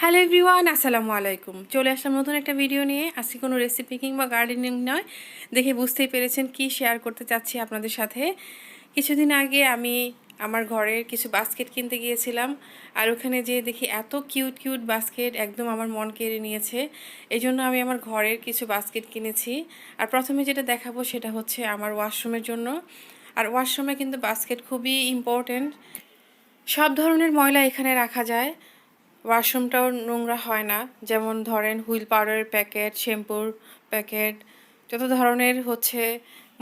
Hello everyone, আসসালামু আলাইকুম। চলে আসলাম নতুন একটা ভিডিও নিয়ে। আজকে কোনো রেসিপি কিংবা গার্ডেনিং নয়। দেখে বুঝতেই পেরেছেন কি শেয়ার করতে চাচ্ছি আপনাদের সাথে। কিছুদিন আগে আমি আমার ঘরের কিছু বাস্কেট কিনতে গিয়েছিলাম। আর ওখানে যেয়ে দেখি এত কিউট কিউট বাস্কেট একদম আমার মন কেড়ে নিয়েছে। এই জন্য আমি আমার ঘরের কিছু বাস্কেট কিনেছি। আর প্রথমে যেটা দেখাবো সেটা হচ্ছে আমার ওয়াশরুমের জন্য। আর ওয়াশরুমে কিন্তু বাস্কেট খুবই ইম্পর্ট্যান্ট সব ধরনের ময়লা এখানে রাখা যায়। ওয়াশরুমটাও নোংরা হয় না। যেমন ধরেন হুইল পাউডারের প্যাকেট, শ্যাম্পুর প্যাকেট, যত ধরনের হচ্ছে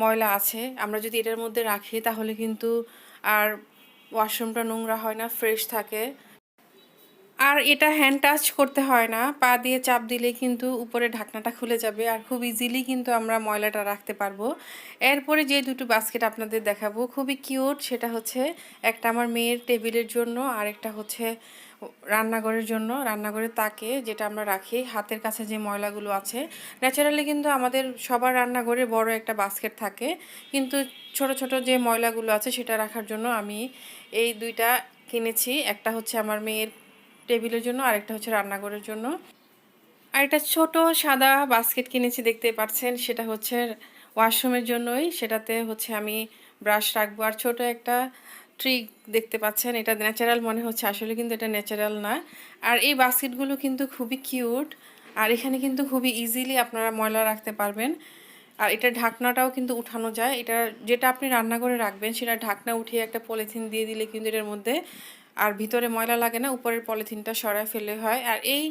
ময়লা আছে, আমরা যদি এটার মধ্যে রাখি তাহলে কিন্তু আর ওয়াশরুমটা নোংরা হয় না ফ্রেশ থাকে। আর এটা হ্যান্ড টাচ করতে হয় না, পা দিয়ে চাপ দিলে কিন্তু উপরে ঢাকনাটা খুলে যাবে আর খুব ইজিলি কিন্তু আমরা ময়লাটা রাখতে পারব। এরপরে যে দুটো বাস্কেট আপনাদের দেখাবো, খুবই কিউট সেটা হচ্ছে একটা আমার মেয়ের টেবিলের জন্য আর একটা হচ্ছে রান্নাঘরের জন্য রান্নাঘরের তাকে যেটা আমরা রাখি, হাতের কাছে যে ময়লাগুলো আছে, ন্যাচারালি কিন্তু আমাদের সবার রান্নাঘরে বড় একটা বাস্কেট থাকে। কিন্তু ছোট ছোট যে ময়লাগুলো আছে সেটা রাখার জন্য আমি এই দুইটা কিনেছি। একটা হচ্ছে আমার মেয়ের টেবিলের জন্য, আরেকটা হচ্ছে রান্নাঘরের জন্য। আর একটা ছোট সাদা বাস্কেট কিনেছি, দেখতে পাচ্ছেন, সেটা হচ্ছে ওয়াশরুমের জন্যই। সেটাতে হচ্ছে আমি ব্রাশ রাখব। আর ছোট একটা ট্রিক দেখতে পাচ্ছেন, এটা ন্যাচারাল মনে হচ্ছে, আসলে কিন্তু এটা ন্যাচারাল না। আর এই বাস্কেটগুলো কিন্তু খুবই কিউট আর এখানে কিন্তু খুবই ইজিলি আপনারা ময়লা রাখতে পারবেন। আর এটা ঢাকনাটাও কিন্তু উঠানো যায়, এটা যেটা আপনি রান্না করে রাখবেন, সেটা ঢাকনা উঠিয়ে একটা পলিথিন দিয়ে দিলে কিন্তু এটার মধ্যে আর ভিতরে ময়লা লাগে না, উপরের পলিথিনটা সরায় ফেলে হয়। আর এই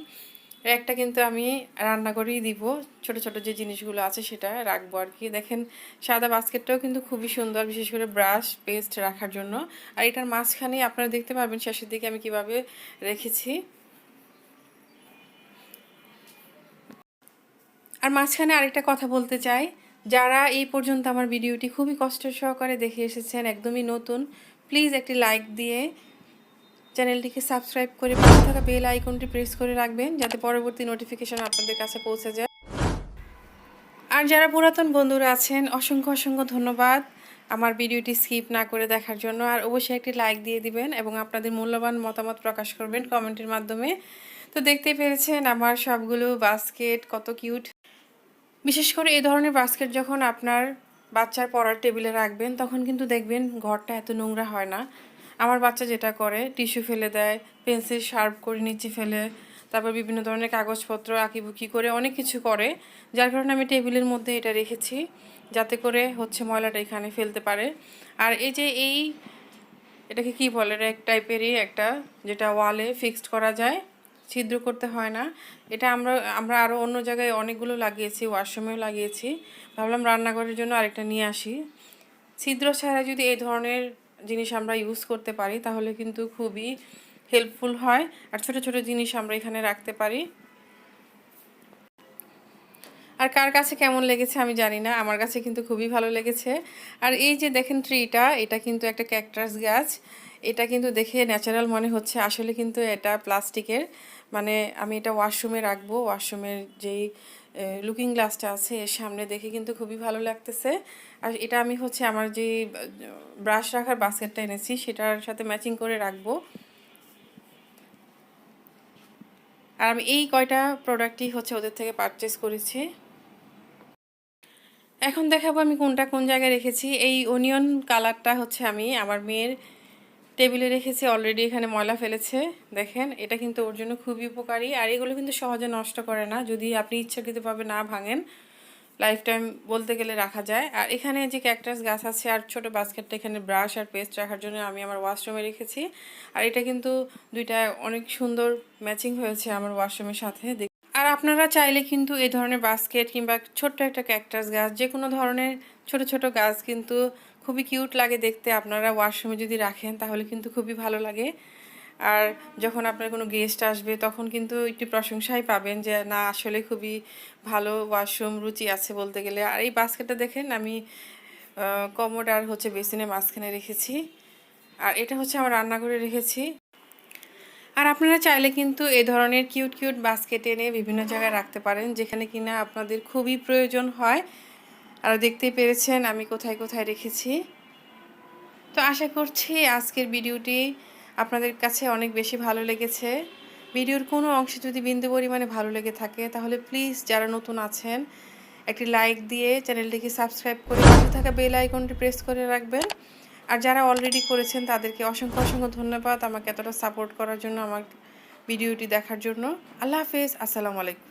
একটা কিন্তু আমি রান্না করেই দিব। ছোট ছোট যে জিনিসগুলো আছে সেটা রাখব আর কি। দেখেন, সাদা বাস্কেটটাও কিন্তু খুবই সুন্দর, বিশেষ করে ব্রাশ, পেস্ট রাখার জন্য। আর এটার মাঝখানে আপনারা দেখতে পারবেন শেষের দিকে আমি কীভাবে রেখেছি। আর মাঝখানে আরেকটা কথা বলতে চাই। যারা এই পর্যন্ত আমার ভিডিওটি খুবই কষ্ট সহকারে দেখে এসেছেন, একদমই নতুন, প্লিজ একটি লাইক দিয়ে চ্যানেলটিকে সাবস্ক্রাইব করে পাশে থাকা বেল আইকনটি প্রেস করে রাখবেন যাতে পরবর্তী নোটিফিকেশন আপনাদের কাছে পৌঁছে যায়। আর যারা পুরাতন বন্ধুরা আছেন, অসংখ্য অসংখ্য ধন্যবাদ আমার ভিডিওটি স্কিপ না করে দেখার জন্য। আর অবশ্যই একটি লাইক দিয়ে দিবেন এবং আপনাদের মূল্যবান মতামত প্রকাশ করবেন কমেন্টের মাধ্যমে। তো দেখতেই পেরেছেন আমার সবগুলো বাস্কেট কত কিউট বিশেষ করে এই ধরনের বাস্কেট যখন আপনার বাচ্চার পড়ার টেবিলে রাখবেন, তখন কিন্তু দেখবেন ঘরটা এত নোংরা হয় না। আমার বাচ্চা যেটা করে, টিস্যু ফেলে দেয়, পেন্সিল শার্প করে নিচে ফেলে, তারপর বিভিন্ন ধরনের কাগজপত্র আঁকিবুকি করে অনেক কিছু করে, যার কারণে আমি টেবিলের মধ্যে এটা রেখেছি, যাতে করে হচ্ছে ময়লাটা এখানে ফেলতে পারে। আর এই যে এই, এটাকে কি বলে এক টাইপেরই একটা, যেটা ওয়ালে ফিক্সড করা যায়, ছিদ্র করতে হয় না। এটা আমরা আমরা আরও অন্য জায়গায় অনেকগুলো লাগিয়েছি ওয়াশরুমেও লাগিয়েছি। ভাবলাম রান্নাঘরের জন্য আরেকটা নিয়ে আসি। ছিদ্র ছাড়া যদি এই ধরনের জিনিস আমরা ইউজ করতে পারি, তাহলে কিন্তু খুবই হেল্পফুল হয়। আর ছোট ছোট জিনিস আমরা এখানে রাখতে পারি। আর কার কাছে কেমন লেগেছে আমি জানি না, আমার কাছে কিন্তু খুবই ভালো লেগেছে। আর এই যে দেখেন ট্রিটা এটা কিন্তু একটা ক্যাকটাস গাছ। এটা কিন্তু দেখে ন্যাচারাল মনে হচ্ছে, আসলে কিন্তু এটা প্লাস্টিকের মানে আমি এটা ওয়াশরুমে রাখব ওয়াশরুমের যেই লুকিং গ্লাসটা আছে এর সামনে দেখে কিন্তু খুবই ভালো লাগতেছে। আর এটা আমি হচ্ছে আমার যে ব্রাশ রাখার বাস্কেটটা এনেছি, সেটার সাথে ম্যাচিং করে রাখব। আর আমি এই কয়টা প্রোডাক্টই হচ্ছে ওদের থেকে পারচেস করেছি। এখন দেখাবো আমি কোনটা কোন জায়গায় রেখেছি। এই অনিয়ন কালারটা হচ্ছে আমি আমার মেয়ের টেবিলে রেখেছি অলরেডি এখানে ময়লা ফেলেছে। দেখেন, এটা কিন্তু ওর জন্য খুবই উপকারী। আর এগুলো কিন্তু সহজে নষ্ট করে না। যদি আপনি ইচ্ছাকৃতভাবে না ভাঙেন লাইফ টাইম বলতে গেলে রাখা যায়। আর এখানে যে ক্যাকটাস গাছ আছে আর ছোট বাস্কেটটা এখানে ব্রাশ আর পেস্ট রাখার জন্য আমি আমার ওয়াশরুমে রেখেছি। আর এটা কিন্তু দুইটা অনেক সুন্দর ম্যাচিং হয়েছে আমার ওয়াশরুমের সাথে। আর আপনারা চাইলে কিন্তু এই ধরনের বাস্কেট কিংবা ছোট্ট একটা ক্যাকটাস গাছ যে কোনো ধরনের ছোট ছোট গাছ কিন্তু খুবই কিউট লাগে দেখতে। আপনারা ওয়াশরুমে যদি রাখেন তাহলে কিন্তু খুবই ভালো লাগে। আর যখন আপনার কোনো গেস্ট আসবে তখন কিন্তু একটি প্রশংসাই পাবেন যে, না, আসলে খুবই ভালো ওয়াশরুম, রুচি আছে বলতে গেলে। আর এই বাস্কেটটা দেখেন আমি কমোড আর হচ্ছে বেসিনে মাঝখানে রেখেছি। আর এটা হচ্ছে আমার রান্নাঘরে রেখেছি। আর আপনারা চাইলে কিন্তু এ ধরনের কিউট কিউট বাস্কেট এনে বিভিন্ন জায়গায় রাখতে পারেন যেখানে কিনা আপনাদের খুবই প্রয়োজন হয়। আর দেখতেই পেরেছেন, আমি কোথায় কোথায় রেখেছি। তো আশা করছি আজকের ভিডিওটি আপনাদের কাছে অনেক বেশি ভালো লেগেছে। ভিডিওর কোনো অংশে যদি বিন্দু পরিমাণে ভালো লেগে থাকে, তাহলে প্লিজ যারা নতুন আছেন, একটি লাইক দিয়ে চ্যানেলটিকে সাবস্ক্রাইব করে পাশে থাকা বেল আইকনটি প্রেস করে রাখবেন। আর যারা অলরেডি করেছেন, তাদেরকে অসংখ্য অসংখ্য ধন্যবাদ আমাকে এতটা সাপোর্ট করার জন্য, আমার ভিডিওটি দেখার জন্য। আল্লাহ হাফেজ, আসসালামু আলাইকুম।